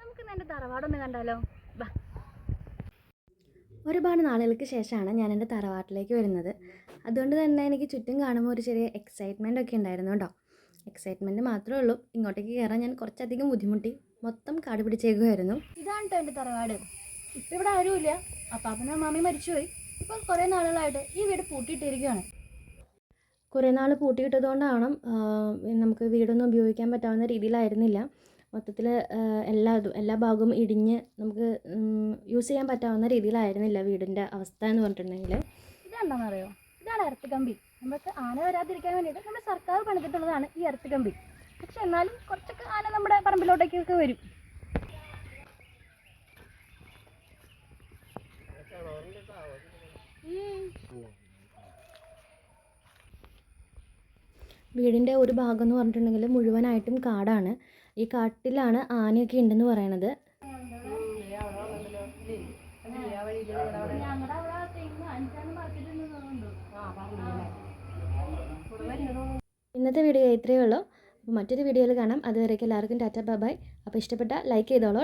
നമുക്ക് എന്റെ തറവാടൊന്ന് കണ്ടാലോ? ബാ. ഒരുപാട് നാളുകൾക്ക് ശേഷമാണ് ഞാൻ എന്റെ തറവാട്ടിലേക്ക് വരുന്നത്. അതുകൊണ്ട് തന്നെ എനിക്ക് ചുറ്റും കാണുമ്പോൾ ഒരു ചെറിയ എക്സൈറ്റ്മെന്റ് ഒക്കെ ഉണ്ടായിരുന്നു കേട്ടോ. എക്സൈറ്റ്മെന്റ് മാത്രമേ ഉള്ളൂ. ഇങ്ങോട്ടേക്ക് കയറാൻ ഞാൻ കുറച്ചധികം ബുദ്ധിമുട്ടി. മൊത്തം കാട് പിടിച്ചേക്കുമായിരുന്നു. ഇതാണ് കേട്ടോ എന്റെ തറവാട്. ഇപ്പം ഇവിടെ ആരുമില്ല അപ്പാപ്പനും മാമി മരിച്ചുപോയി. ഇപ്പം കുറേ നാളുകളായിട്ട് ഈ വീട് പൂട്ടിയിട്ടിരിക്കുകയാണ്. കുറേ നാൾ പൂട്ടിയിട്ടതുകൊണ്ടാണ് നമുക്ക് വീടൊന്നും ഉപയോഗിക്കാൻ പറ്റാവുന്ന രീതിയിലായിരുന്നില്ല. മൊത്തത്തിൽ എല്ലാ ഇതും എല്ലാ ഭാഗവും ഇടിഞ്ഞ് നമുക്ക് യൂസ് ചെയ്യാൻ പറ്റാവുന്ന രീതിയിലായിരുന്നില്ല വീടിന്റെ അവസ്ഥ എന്ന് പറഞ്ഞിട്ടുണ്ടെങ്കിൽ ഇതെന്താണെന്നറിയോ ഇതാണ് എർത്ത് കമ്പി. നമുക്ക് ആന വരാതിരിക്കാൻ വേണ്ടിയിട്ട് നമ്മുടെ സർക്കാർ പണിതിട്ടുള്ളതാണ് ഈ എർത്ത് കമ്പി. പക്ഷെ എന്നാലും കുറച്ചൊക്കെ ആന നമ്മുടെ പറമ്പിലോട്ടേക്കൊക്കെ വരും. വീടിന്റെ ഒരു ഭാഗം എന്ന് പറഞ്ഞിട്ടുണ്ടെങ്കിൽ മുഴുവനായിട്ടും കാടാണ്. ഈ കാട്ടിലാണ് ആനയൊക്കെ ഉണ്ടെന്ന് പറയണത്. ഇന്നത്തെ വീഡിയോ ഇത്രയേ ഉള്ളൂ. മറ്റൊരു വീഡിയോയിൽ കാണാം. അതുവരേക്കും എല്ലാവർക്കും ടാറ്റ ബൈ അപ്പോൾ ഇഷ്ടപ്പെട്ട ലൈക്ക് ചെയ്തോളൂ